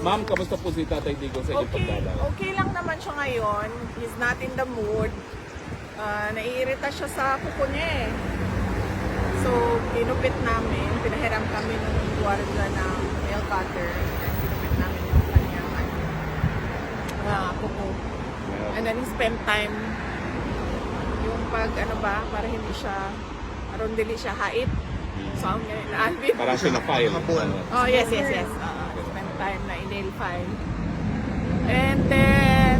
Ma'am, kamusta po si Tatay Digong sa inyong Okay, pagdalaw? okay lang naman siya ngayon. He's not in the mood. Ah, naiirita siya sa kuko niya eh. So, kinupit namin. Pinahiram kami ng guardia ng nail cutter. And namin yung kanyang ano, ah, kuko. And then he spent time yung pag ano ba, para hindi siya, aron dili siya hait. So, ang ngayon, Alvin. Para siya na-file. Habol. Ano? Oh, yes, yes, yes. Uh, time na in-nail file. And then,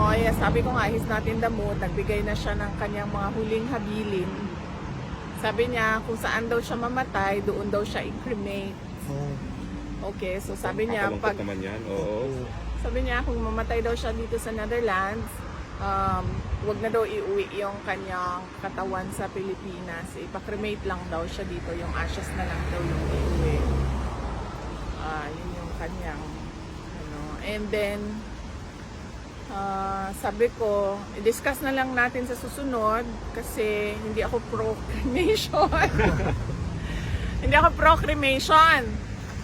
oh yes, sabi ko nga, he's not in the mood. Nagbigay na siya ng kanyang mga huling habilin. Sabi niya, kung saan daw siya mamatay, doon daw siya i-cremate. Oh. Okay, so sabi niya, pag, naman yan. Oo. sabi niya, kung mamatay daw siya dito sa Netherlands, um, wag na daw iuwi yung kanyang katawan sa Pilipinas. Ipa-cremate lang daw siya dito. Yung ashes na lang daw yung iuwi. Ah, yun yung kanyang ano. And then, ah, sabi ko, i-discuss na lang natin sa susunod kasi hindi ako pro-cremation. hindi ako pro-cremation.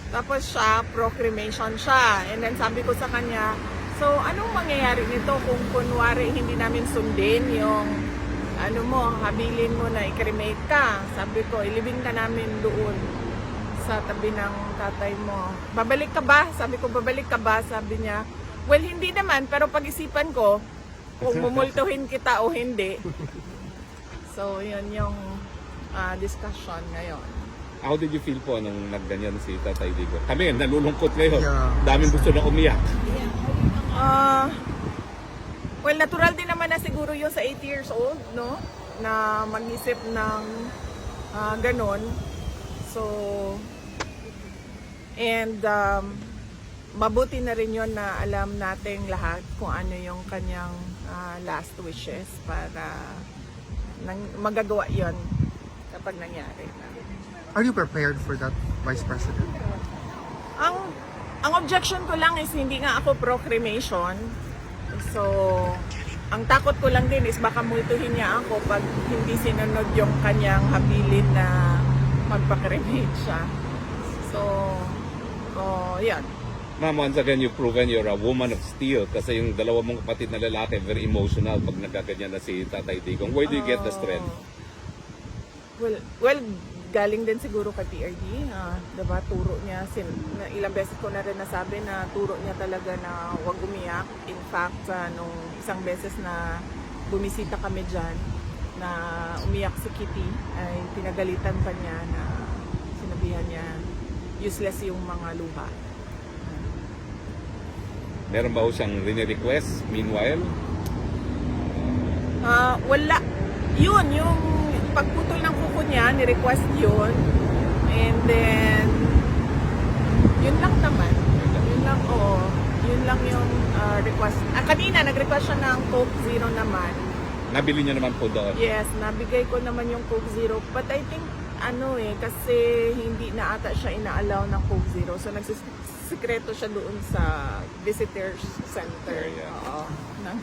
Tapos siya, pro-cremation siya. And then sabi ko sa kanya, so anong mangyayari nito kung kunwari hindi namin sundin yung ano mo, habilin mo na i-cremate ka. Sabi ko, ilibing ka namin doon sa tabi ng tatay mo. Babalik ka ba? Sabi ko, babalik ka ba? Sabi niya, well, hindi naman, pero pag-isipan ko kung mumultuhin kita o hindi. So, yun yung ah, discussion ngayon. How did you feel po nung nagganyan si Tatay Digong? Kami, nalulungkot ngayon. Yeah. Daming gusto na umiyak. Ah, well, natural din naman na siguro yung sa 80 years old, no? Na mag-isip ng ah, ganon. So, and um, mabuti na rin yon na alam nating lahat kung ano yung kanyang ah, last wishes para nang, magagawa yon kapag nangyari na. Are you prepared for that, Vice President? Ang ang objection ko lang is hindi nga ako pro cremation. So, ang takot ko lang din is baka multuhin niya ako pag hindi sinunod yung kanyang habilin na magpa-cremate siya. So, oh, yan. Ma'am, once again, you've proven you're a woman of steel kasi yung dalawa mong kapatid na lalaki, very emotional pag nagkaganyan na si Tatay Digong. Where do you get the strength? Well, well, galing din siguro kay PRD. ah, diba, turo niya, sin, na ilang beses ko na rin nasabi na turo niya talaga na huwag umiyak. In fact, ah, nung isang beses na bumisita kami dyan, na umiyak si Kitty, ay pinagalitan pa niya na sinabihan niya useless yung mga luha. Meron ba ho siyang request meanwhile? Ah, wala. Yun, yung pagputol ng kuko niya, ni-request yun. And then, yun lang naman. Yun lang, oo. Yun lang yung ah, request. Ah, kanina, nag-request siya ng Coke Zero naman. Nabili niya naman po doon. Yes, nabigay ko naman yung Coke Zero. But I think, ano eh, kasi hindi na ata siya ina-allow ng Coke Zero. So, nagsisikreto siya doon sa visitors center. Yeah. Oo. Ng,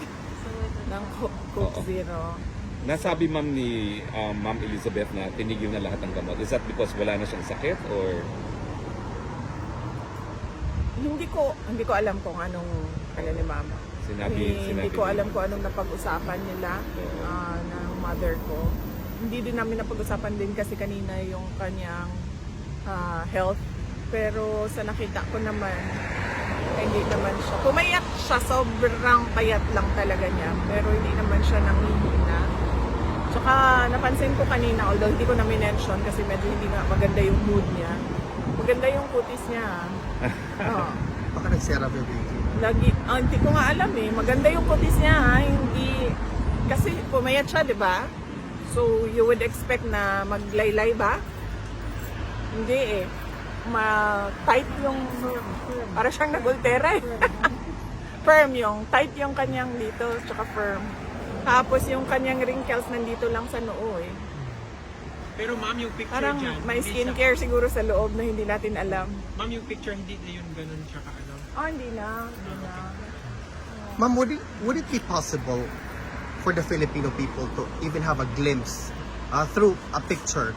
ng Co- Coke Oo. Zero. Nasabi ma'am ni um, Ma'am Elizabeth na tinigil na lahat ng gamot. Is that because wala na siyang sakit or Hindi ko hindi ko alam kung anong kaya ni mama. sinabi, Hindi, sinabi hindi ko alam kung anong napag-usapan nila Oo. ah, ng mother ko. Hindi din namin napag-usapan din kasi kanina yung kanyang ah, health. Pero sa nakita ko naman, hindi naman siya. Pumayak siya, sobrang payat lang talaga niya. Pero hindi naman siya nangihina. Tsaka napansin ko kanina, although hindi ko na mention kasi medyo hindi nga maganda yung mood niya. Maganda yung kutis niya. ah. Oo. Baka nagsera baby. Lagi, ah, hindi ko nga alam eh. Maganda yung kutis niya ha. Hindi, kasi pumayat siya, di ba? So, you would expect na maglaylay ba? Hindi eh. Ma-tight yung, para siyang nagultera eh. firm yung, tight yung kanyang dito, tsaka firm. Tapos yung kanyang wrinkles nandito lang sa noo eh. Pero ma'am, yung picture Parang dyan, may hindi skincare siguro sa loob na hindi natin alam. Ma'am, yung picture hindi na yun ganun siya ka ano. Oh, hindi na. Hindi na. Ma'am, would it, would it be possible for the Filipino people to even have a glimpse uh, through a picture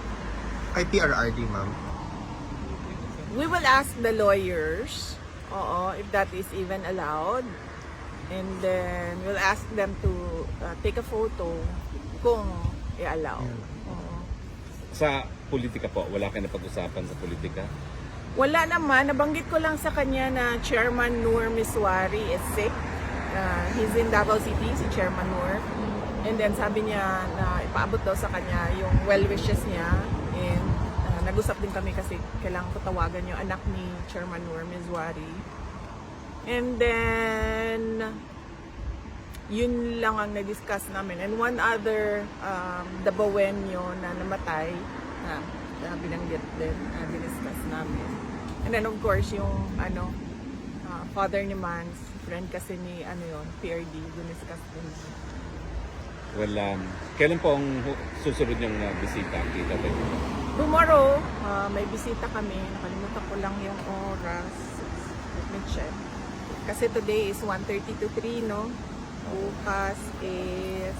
kay PRRD, ma'am? We will ask the lawyers Oo, if that is even allowed. And then we'll ask them to uh, take a photo kung i-allow. Oo. Sa politika po, wala kayo napag-usapan sa politika? Wala naman, nabanggit ko lang sa kanya na Chairman Noor Miswari is sick. Uh, he's in Davao City, si Chairman Noor. And then sabi niya na ipaabot daw sa kanya yung well wishes niya. And uh, nag-usap din kami kasi kailangan ko tawagan yung anak ni Chairman Noor Miswari. And then, yun lang ang na-discuss namin. And one other, um, Dabawenyo na namatay, na, na binanggit din, na diniscuss namin. And then of course, yung ano, ah, father ni Mans, friend kasi ni ano yun, PRD, diniscuss din. Well, um, kailan po ang hu- susunod niyong uh, bisita kita tayo? Tomorrow, ah, may bisita kami. Nakalimutan ko lang yung oras. Let me check. Kasi today is 1.30 to 3, no? Bukas is...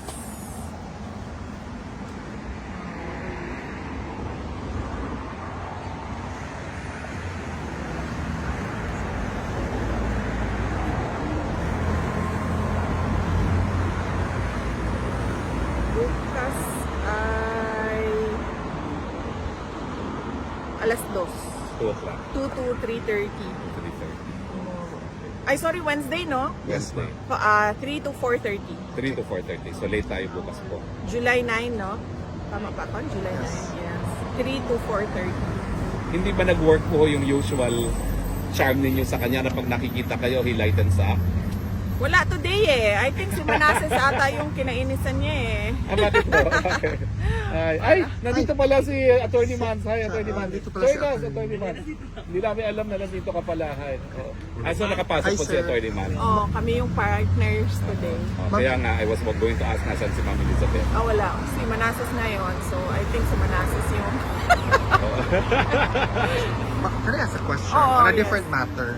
Bukas ay alas 2. 2 o'clock, 2 to 3.30. 3.30. Ay, sorry, Wednesday, no? Wednesday. Pa- ah, 3 to 4.30. 3 to 4.30. So late tayo bukas po. July 9, no? Tama ba ako? July 9, yes. 3 to 4.30. Hindi ba nag-work po yung usual charm ninyo sa kanya na pag nakikita kayo, he lightens up? Wala today eh. I think si Manasseh ata yung kinainisan niya eh. Ah, bakit po? ay, ay, nandito pala si Attorney Mans. Hi, Attorney Mans. Nandito pala si Attorney. Attorney Mans. Hindi namin alam na nandito ka pala. Hi. Oh. Ah, so nakapasok Hi, po si sir. Attorney Mans. Oh, kami yung partners today. Oh, kaya nga, I was going to ask nasan si Ma'am Elizabeth. Ah, wala. Si Manasseh ngayon. So, I think si Manasseh yung... Ma- Can I ask a question Oo, on a yes. different matter?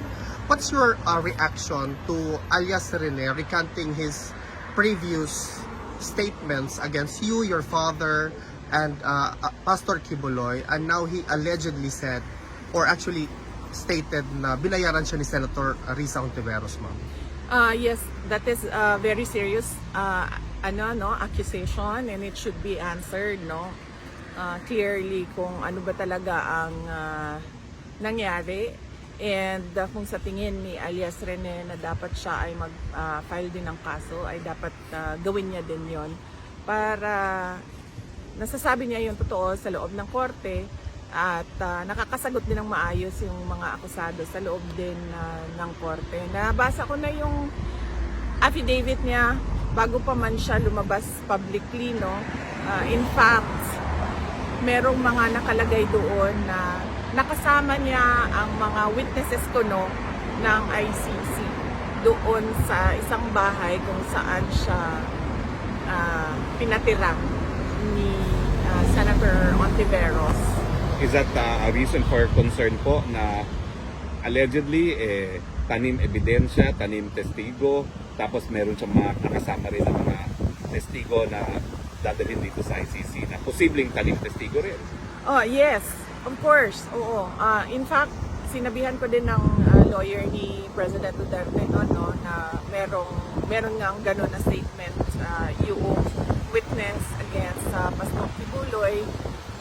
What's your uh, reaction to alias Rene recanting his previous statements against you, your father, and uh, uh, Pastor Kibuloy, and now he allegedly said, or actually stated na binayaran siya ni Senator Risa Ontiveros, ma'am. Uh, yes, that is a very serious uh, ano no accusation and it should be answered no uh, clearly kung ano ba talaga ang uh, nangyari and uh, kung sa tingin ni alias Rene na dapat siya ay mag-file din ng kaso ay dapat uh, gawin niya din yon para nasasabi niya yung totoo sa loob ng korte at ah, nakakasagot din ng maayos yung mga akusado sa loob din ah, ng korte. Nabasa ko na yung affidavit niya bago pa man siya lumabas publicly, no? Ah, in fact, merong mga nakalagay doon na nakasama niya ang mga witnesses ko, no, ng ICC doon sa isang bahay kung saan siya ah, pinatira ni ah, Senator Ontiveros. Is that uh, a reason for concern po na allegedly eh, tanim ebidensya, tanim testigo, tapos meron siyang mga nakasama rin ng mga testigo na dadalhin dito sa ICC na posibleng tanim testigo rin. Oh, yes. Of course. Oo. Ah, in fact, sinabihan ko din ng ah, lawyer ni President Duterte no, no, na merong meron nga ganun na statement sa yung witness against sa Pastor Kibuloy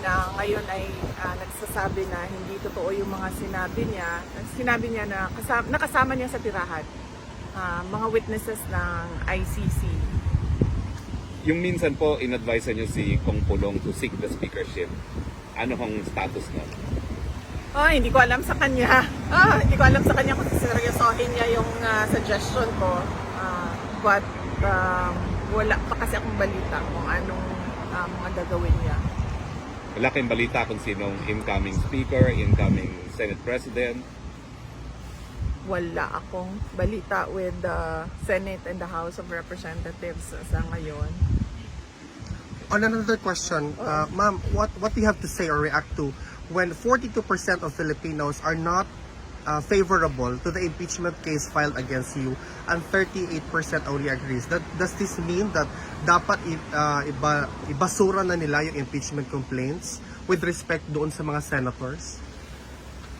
na ngayon ay ah, nagsasabi na hindi totoo yung mga sinabi niya. Sinabi niya na kasama, nakasama niya sa tirahan ah, mga witnesses ng ICC. Yung minsan po, in-advise niyo si Kong Pulong to seek the speakership. Ano hong status nun? Oh, hindi ko alam sa kanya. Ah, hindi ko alam sa kanya kung seryosohin niya yung ah, suggestion ko. Ah, but um, wala pa kasi akong balita kung anong ah, mga gagawin niya. Wala kayong balita kung sinong incoming speaker, incoming Senate President. Wala akong balita with the Senate and the House of Representatives sa ngayon. On another question, uh, ma'am, what what do you have to say or react to when 42% of Filipinos are not uh, favorable to the impeachment case filed against you and 38% only agrees? That does this mean that dapat uh, iba, ibasura na nila yung impeachment complaints with respect doon sa mga senators?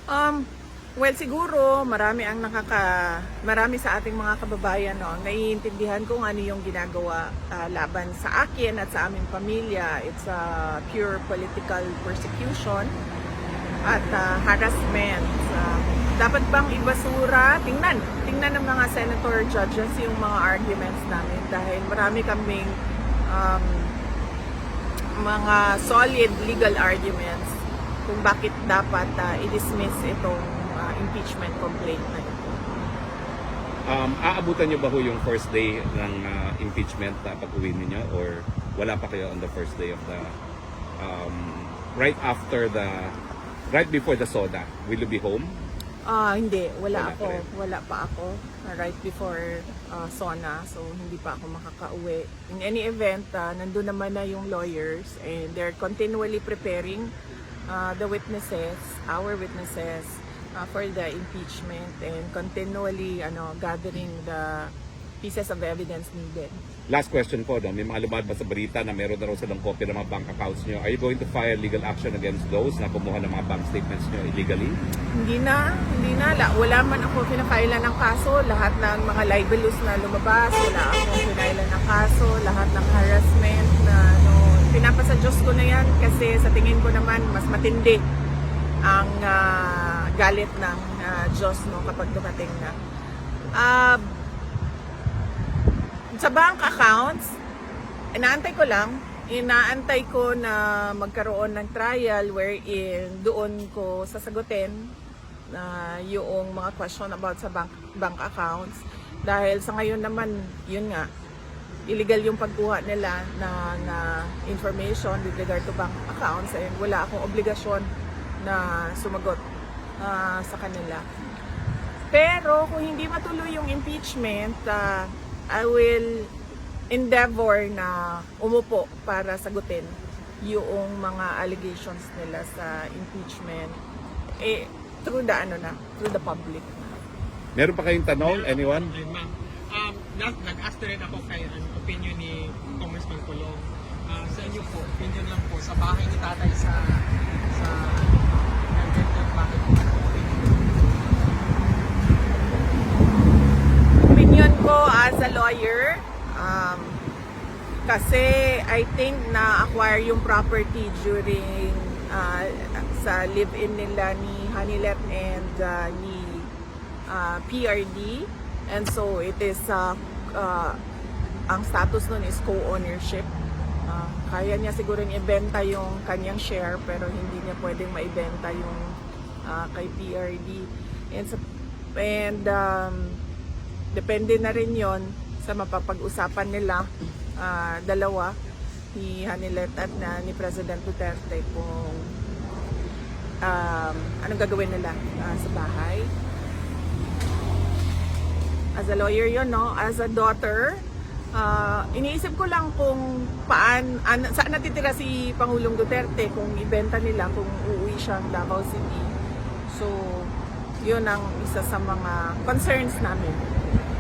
Um, Well, siguro marami ang nakaka marami sa ating mga kababayan no, ang naiintindihan kung ano yung ginagawa ah, laban sa akin at sa aming pamilya. It's a pure political persecution at ah, harassment. Ah, dapat bang ibasura? Tingnan. Tingnan ng mga senator judges yung mga arguments namin dahil marami kaming um, mga solid legal arguments kung bakit dapat ah, i-dismiss itong impeachment complaint na ito. Um, aabutan niyo ba ho yung first day ng uh, impeachment uh, pag-uwi ninyo or wala pa kayo on the first day of the um, right after the right before the soda will you be home Ah, hindi, wala, Wala ako. pa rin. Wala pa ako ah, right before ah, SONA, so hindi pa ako makakauwi. In any event, ah, nandun naman na yung lawyers and they're continually preparing ah, the witnesses, our witnesses, ah, for the impeachment and continually ano gathering the pieces of evidence needed. last question po no may mga lumalabas sa balita na meron na raw silang copy ng mga bank accounts niyo are you going to file legal action against those na kumuha ng mga bank statements niyo illegally Hindi na, hindi na. La, wala man ako pinapailan ng kaso. Lahat ng mga libelous na lumabas, wala akong pinailan ng kaso. Lahat ng harassment na ano, pinapasa Diyos ko na yan kasi sa tingin ko naman mas matindi ang ah, galit ng ah, Diyos no, kapag dumating na. Ah, sa bank accounts, inaantay ko lang, inaantay ko na magkaroon ng trial wherein doon ko sasagutin na yung mga question about sa bank bank accounts. Dahil sa ngayon naman yun nga illegal yung pagkuha nila na, na information with regard to bank accounts and wala akong obligasyon na sumagot ah, sa kanila. Pero kung hindi matuloy yung impeachment, ah, I will endeavor na umupo para sagutin yung mga allegations nila sa impeachment eh, through the ano na, through the public. meron pa kayong tanong anyone Ay, ma'am. Um, nag- nag-ask na rin ako kay ano, opinion ni Congressman Colong. Ah, sa inyo po, opinion lang po, sa bahay ni tatay sa sa Ganyan, bakit po? Opinion ko as a lawyer, um, kasi I think na-acquire yung property during uh, sa live-in nila ni Hanilet and uh, ni uh, PRD. And so it is, uh, uh, ang status nun is co-ownership. Uh, kaya niya siguro ibenta yung kanyang share pero hindi niya pwedeng maibenta yung uh, kay PRD. And, and um, depende na rin yon sa mapapag-usapan nila ah, dalawa ni Hanilet at na ni President Duterte kung um, anong gagawin nila ah, sa bahay. As a lawyer yon no? As a daughter, ah, iniisip ko lang kung paan, an, saan natitira si Pangulong Duterte kung ibenta nila, kung uuwi siyang Davao City. So, yun ang isa sa mga concerns namin.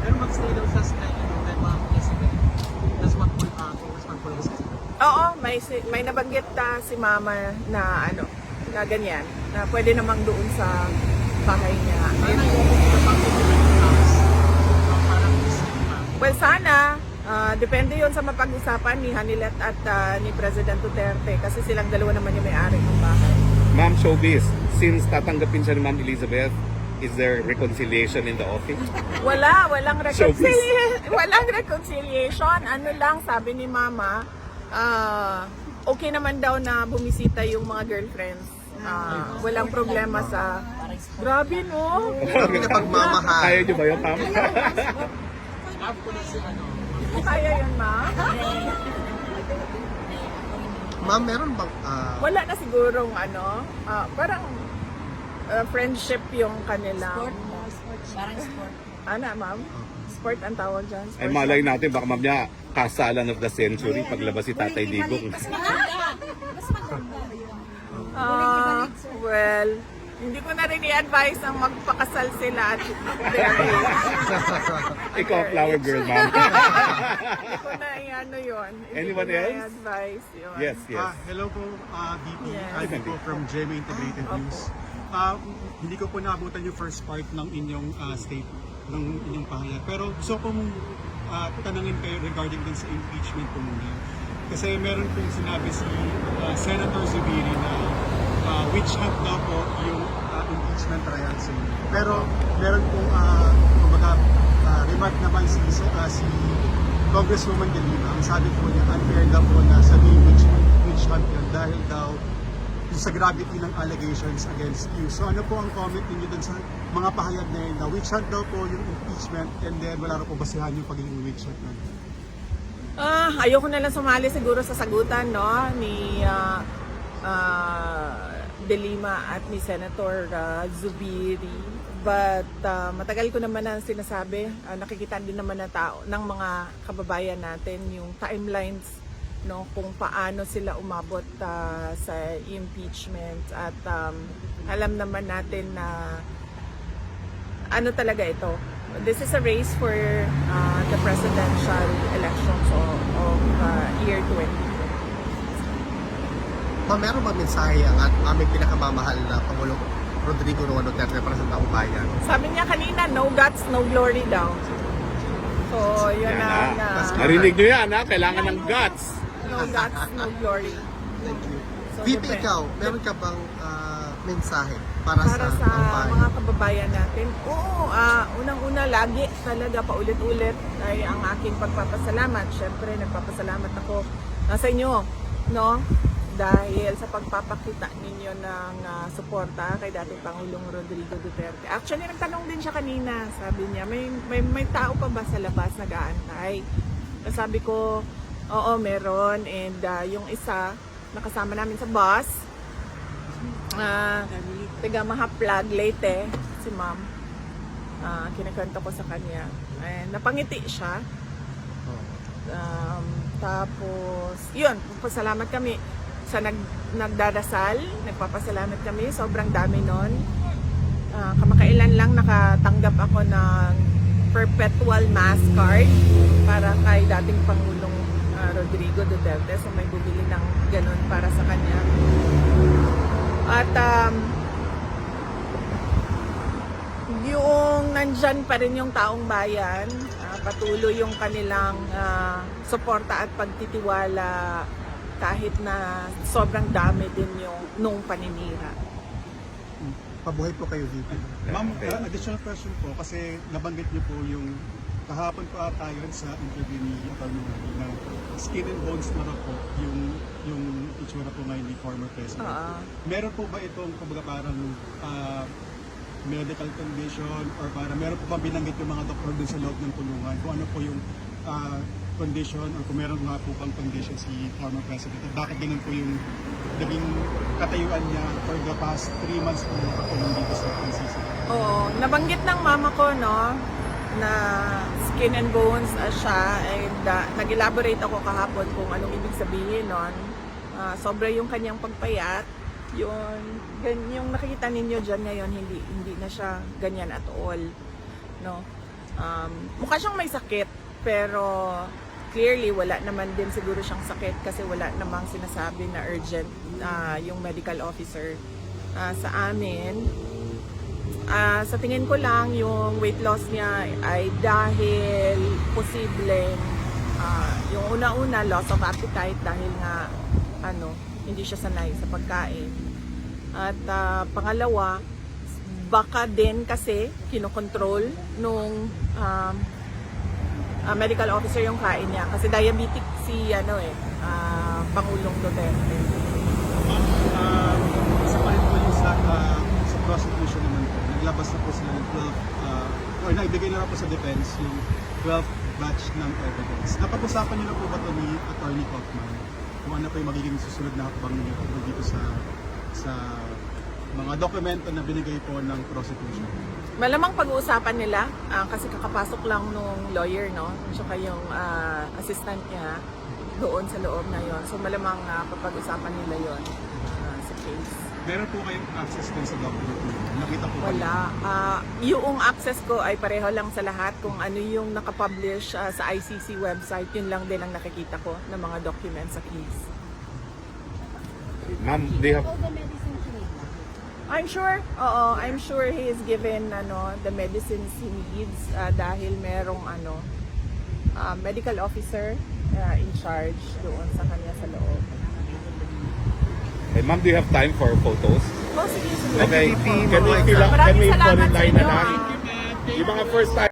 Pero mag-stay daw sa stay, ano, kay Ma'am Elizabeth. That's what po, uh, Congressman Colong says. Oo, may si- may nabanggit ta si mama na ano, na ganyan, na pwede namang doon sa bahay niya. Uh, ma'am. well, sana, ah, depende yon sa mapag-usapan ni Hanilet at ah, ni President Duterte kasi silang dalawa naman yung may-ari ng bahay. Ma'am Showbiz since tatanggapin siya ni Ma'am Elizabeth is there reconciliation in the office Wala, walang reconciliation. walang reconciliation. Ano lang, sabi ni Mama, ah, okay naman daw na bumisita yung mga girlfriends. Ah, walang problema sa... Grabe, no? Kami na pagmamahal. kaya niyo ba yun ma'am Love ko na si ano, Kaya yun, Ma? Ma'am, meron bang ah, Wala na sigurong ano, ah, parang ah, friendship yung kanila. Sport, no? Sport. Parang sport. Ano, ma'am? Sport ang tawag dyan? ay Sport. malay natin baka ma'am niya kasalan of the century paglabas si Tatay Digong Mas maganda. Mas maganda. Ah, well, hindi ko na rin i-advise ang magpakasal sila at their age. ikaw flower girl ma'am Hindi ko na i-ano yun. Hindi Anyone ko na else? i-advise yun. yes yes Ah, hello po, uh, DP. Yes. Ivy po from GMA Integrated. News. Ah, hindi ko po naabutan yung first part ng inyong ah, state, ng inyong pahayag. Pero gusto kong ah, tanungin kayo regarding din sa impeachment po muna. Kasi meron pong sinabi si ah, Senator Zubiri na ah, witch hunt daw po yung ah, impeachment trial sa inyo. Pero meron pong uh, kumbaga, ah, remark naman si, ah, si Congresswoman De Lima. Ang sabi po niya, unfair daw po na sabihin witch, witch hunt yun dahil daw sa gravity ng allegations against you. So ano po ang comment ninyo dun sa mga pahayag na yun na witch hunt daw po yung impeachment and then wala na po basihan yung pagiging witch hunt na. Ah, ayoko na lang sumali siguro sa sagutan no ni ah, ah, De Lima at ni Senator ah, Zubiri. But ah, matagal ko naman na sinasabi, ah, nakikita din naman ng tao ng mga kababayan natin yung timelines no kung paano sila umabot ah, sa impeachment at um, alam naman natin na ano talaga ito. This is a race for uh, the presidential elections of, of uh, year 2020. Ma'am, meron ba mensahe ang at aming pinakamamahal na Pangulong Rodrigo Roa Duterte para sa taong bayan? Sabi niya kanina, no guts, no glory daw. So, yun na. na Narinig nyo yan ha? Kailangan ng guts. No guts, no glory. Thank you. So, VP, depende. ikaw, meron ka bang ah, mensahe para, para sa, sa mga kababayan natin. Oo, ah, unang-una lagi talaga paulit-ulit ay ang aking pagpapasalamat. Siyempre, nagpapasalamat ako ah, sa inyo, no? Dahil sa pagpapakita ninyo ng ah, suporta kay dating Pangulong Rodrigo Duterte. Actually, nagtanong din siya kanina. Sabi niya, may, may, may tao pa ba sa labas nag-aantay? Sabi ko, oo, meron. And ah, yung isa, nakasama namin sa bus, Ah, taga Mahaplag, Leyte, si ma'am. Ah, kinakwento ko sa kanya. Eh, napangiti siya. Um, tapos, yun, pasalamat kami sa nag, nagdadasal, nagpapasalamat kami, sobrang dami nun. Ah, kamakailan lang nakatanggap ako ng perpetual mass card para kay dating Pangulong Rodrigo Duterte. So may bumili ng ganun para sa kanya. At um, yung nandyan pa rin yung taong bayan, ah, patuloy yung kanilang ah, suporta at pagtitiwala kahit na sobrang dami din yung nung paninira. Pabuhay po kayo, VP. Ma'am, Okay. uh, additional question po kasi nabanggit niyo po yung kahapon po ata yun sa interview ni Atty. Murray na skin and bones na po yung yung itsura po ngayon ni former president. Oo. Meron po ba itong kumbaga parang ah, medical condition or para meron po ba binanggit yung mga doktor dun sa loob ng kulungan kung ano po yung ah, condition or kung meron nga po bang condition si former president at bakit ganun po yung naging katayuan niya for the past 3 months po nakakulong dito sa NCC. Oo, nabanggit ng mama ko, no, na skin and bones ah, siya and ah, nag-elaborate ako kahapon kung anong ibig sabihin nun. Ah, sobra yung kanyang pagpayat. Yun, yung nakikita ninyo dyan ngayon, hindi, hindi na siya ganyan at all. No? Um, mukha siyang may sakit, pero clearly wala naman din siguro siyang sakit kasi wala namang sinasabi na urgent ah, yung medical officer ah, sa amin. Ah, sa tingin ko lang, yung weight loss niya ay dahil posibleng ah, yung una-una loss of appetite dahil nga ano, hindi siya sanay sa pagkain. At ah, pangalawa, baka din kasi kinokontrol nung um, ah, medical officer yung kain niya kasi diabetic si ano eh ah, Pangulong Duterte. Uh, isa pa rin po yung sa, ah, sa prosecution. Naglabas na po sila ng 12, uh, or naibigay na po sa defense yung 12 batch ng evidence. Napag-usapan niyo na po ba ito ni Attorney Kaufman? Kung ano po yung magiging susunod na hakbang tungkol dito sa sa mga dokumento na binigay po ng prosecution. Malamang pag-uusapan nila ah, kasi kakapasok lang nung lawyer, no? Tsaka yung ah, assistant niya doon sa loob na yon. So malamang uh, papag-usapan nila yon sa case. Meron po kayong access din sa document? Nakita po? Wala. Ah, yung access ko ay pareho lang sa lahat. Kung ano yung nakapublish ah, sa ICC website, yun lang din ang nakikita ko ng mga documents sa case. Ma'am, you have... I'm sure, oo, I'm sure he is given ano, the medicines he needs ah, dahil merong ano, ah, medical officer ah, in charge doon sa kanya sa loob. Eh, ma'am, do you have time for photos? Oh, sige, sige. Okay, can we, mga fill up- can we in sa line inyo, na lang? ah. Yung mga first time